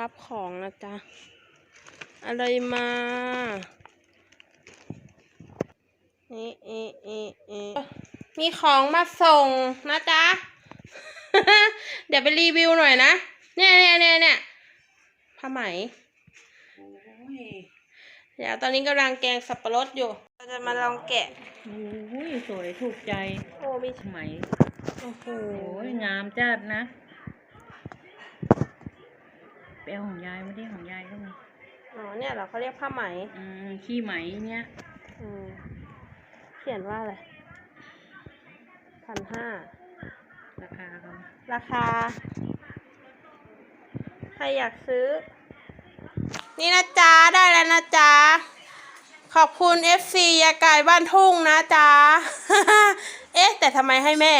รับของนะจ๊ะ อะไรมา นี่เอะเอะเอะมีของมาส่งนะจ๊ะ เดี๋ยวไปรีวิวหน่อยนะ เนี่ยเนี่ยเนี่ยเนี่ยผ้าไหมโอ้ยเดี๋ยวตอนนี้กำลังแกงสับปะรดอยู่เราจะมาลองแกะโอ้ยสวยถูกใจ โอ้มีไหมโอ้โหโอ้ยงามจัดนะไป เอาของยายไม่ได้ของยายก็มีอ๋อเนี่ยเหรอเขาเรียกผ้าไหม อืมขี้ไหมเนี่ยอืมเขียนว่าอะไรพันห้าราคาเขาราคา ใครอยากซื้อ นี่นะจ๊ะ ได้แล้วนะจ๊ะ ขอบคุณ FC ยาไก่บ้านทุ่งนะจ๊ะ เอ๊ะ แต่ทำไมให้แม่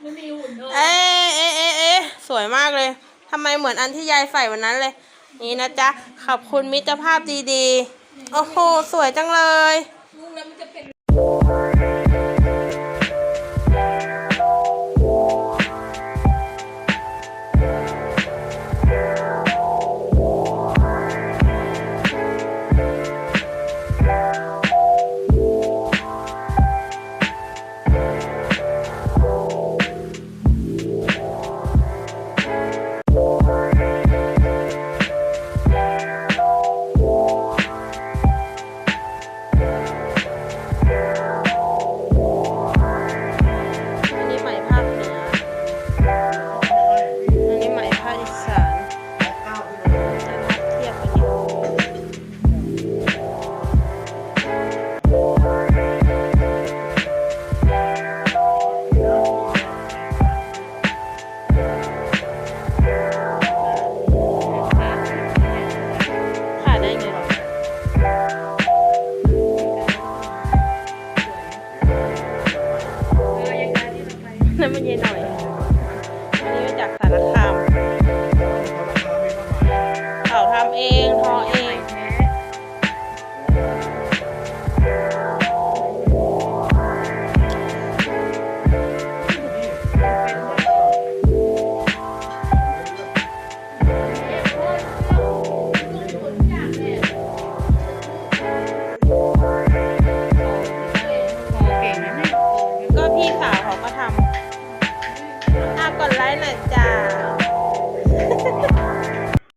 ไม่มีหุ่นด้วยเอ๊ะเอ๊ะเอ๊ะเอ๊ะสวยมากเลย ทำไมเหมือนอันที่ยายใส่วันนั้นเลย นี่นะจ๊ะ ขอบคุณมิตรภาพดีๆ โอ้โห สวยจังเลย ยหน่อยอันนี้มาจากสารคามเขาทำเองทอ นะจ๊ะ